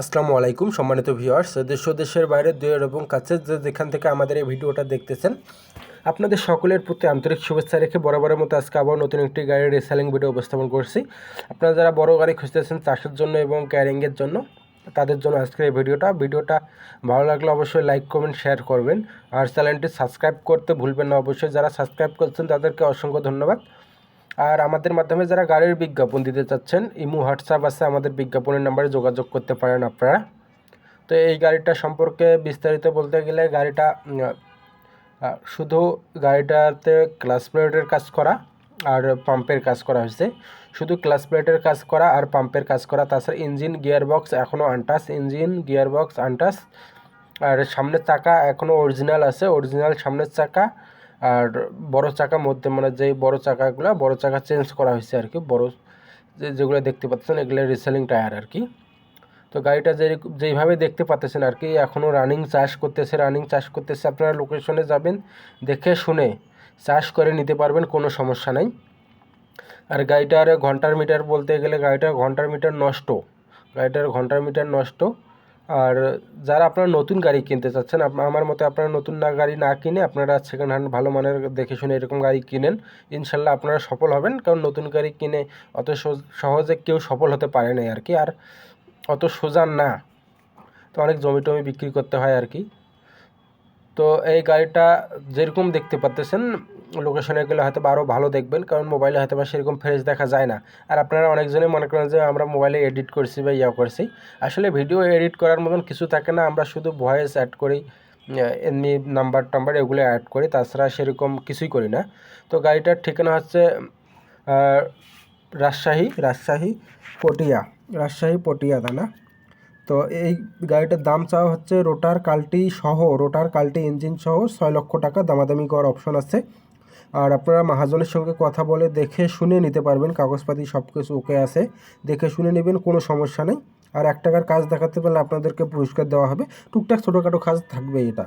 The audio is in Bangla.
আসসালামু আলাইকুম সম্মানিত ভিউয়ার্স, দেশ ও দেশের বাইরে দুয়ের এবং কাছে যে যেখান থেকে আমাদের এই ভিডিওটা দেখতেছেন, আপনাদের সকলের প্রতি আন্তরিক শুভেচ্ছা রেখে বরাবরের মতো আজকে আবার নতুন একটি গাড়ির রিসেলিং ভিডিও উপস্থাপন করছি। আপনারা যারা বড় গাড়ি খুঁজতেছেন চাষের জন্য এবং ক্যারিংয়ের জন্য, তাদের জন্য আজকের এই ভিডিওটা। ভিডিওটা ভালো লাগলে অবশ্যই লাইক কমেন্ট শেয়ার করবেন। আর চ্যানেলটি সাবস্ক্রাইব করতে ভুলবেন না। অবশ্যই যারা সাবস্ক্রাইব করছেন তাদেরকে অসংখ্য ধন্যবাদ। আর আমাদের মাধ্যমে যারা গাড়ির বিজ্ঞাপন দিতে চাচ্ছেন, ইমু, হোয়াটসঅ্যাপ আছে, আমাদের বিজ্ঞাপনের নাম্বারে যোগাযোগ করতে পারেন আপনারা। তো এই গাড়িটা সম্পর্কে বিস্তারিত বলতে গেলে গাড়িটা শুধু গাড়িটাতে ক্লাস প্লেটের কাজ করা আর পাম্পের কাজ করা হয়েছে। শুধু ক্লাস প্লেটের কাজ করা আর পাম্পের কাজ করা, তাছাড়া ইঞ্জিন গিয়ার বক্স এখনও untouched engine gear box untouched আর সামনের চাকা এখনও অরিজিনাল আছে অরিজিনাল সামনের চাকা আর বড় চাকা মধ্যে মানে যেই বড় চাকাগুলো, বড় চাকা চেঞ্জ করা হয়েছে আর কি, বড় যেগুলো দেখতে পাচ্ছেন, এগুলো রিসেলিং টায়ার আর কি। তো গাড়িটা যে যেইভাবে দেখতে পাচ্ছেন আর কি এখনও রানিং চাষ করতেছে রানিং চাষ করতেছে, আপনারা লোকেশনে যাবেন, দেখে শুনে চাষ করে নিতে পারবেন, কোনো সমস্যা নাই। আর গাড়িটার ঘণ্টার মিটার বলতে গেলে গাড়িটার ঘণ্টার মিটার নষ্ট, গাড়িটার ঘণ্টার মিটার নষ্ট। আর যারা আপনারা নতুন গাড়ি কিনতে চাচ্ছেন আমার মতে আপনারা নতুন না গাড়ি না কিনে আপনারা সেকেন্ড হ্যান্ড ভালো মানের দেখে শুনে এরকম গাড়ি কিনেন। ইনশাল্লাহ আপনারা সফল হবেন, কারণ নতুন গাড়ি কিনে অত সহজে কেউ সফল হতে পারে না আর কি, আর অত সোজা না। তো অনেক জমি টমি বিক্রি করতে হয় আর কি। তো এই গাড়িটা যেরকম দেখতে পাচ্তেছেন লোকেশনে গেলে হয়তো আরও ভালো দেখবেন, কারণ মোবাইলে হয়তো বা সেরকম ফ্রেশ দেখা যায় না। আর আপনারা অনেকজনে মনে করেন যে আমরা মোবাইলে এডিট করছি বা ইয়া করছি। আসলে ভিডিও এডিট করার মতন কিছু থাকে না, আমরা শুধু ভয়েস অ্যাড করি এমনি নাম্বার টাম্বার এগুলো অ্যাড করি, তাছাড়া সেরকম কিছুই করি না। তো গাড়িটার ঠিকানা হচ্ছে রাজশাহী রাজশাহী, পটিয়া রাজশাহী, পটিয়া দানা তো এই গাড়িটার দাম চাওয়া হচ্ছে রোটার কাল্টি সহ, রোটার কাল্টি ইঞ্জিন সহ ছয় লক্ষ টাকা। দামাদামি করার অপশন আছে। আর আপনারা মাহাজনের সঙ্গে কথা বলে দেখে শুনে নিতে পারবেন, কাগজপাতি সব কিছু ওকে আছে। দেখে শুনে নেবেন, কোনো সমস্যা নেই। আর এক টাকার কাজ দেখাতে পারলে আপনাদেরকে পুরস্কার দেওয়া হবে। টুকটাক ছোটোখাটো কাজ থাকবে এটা।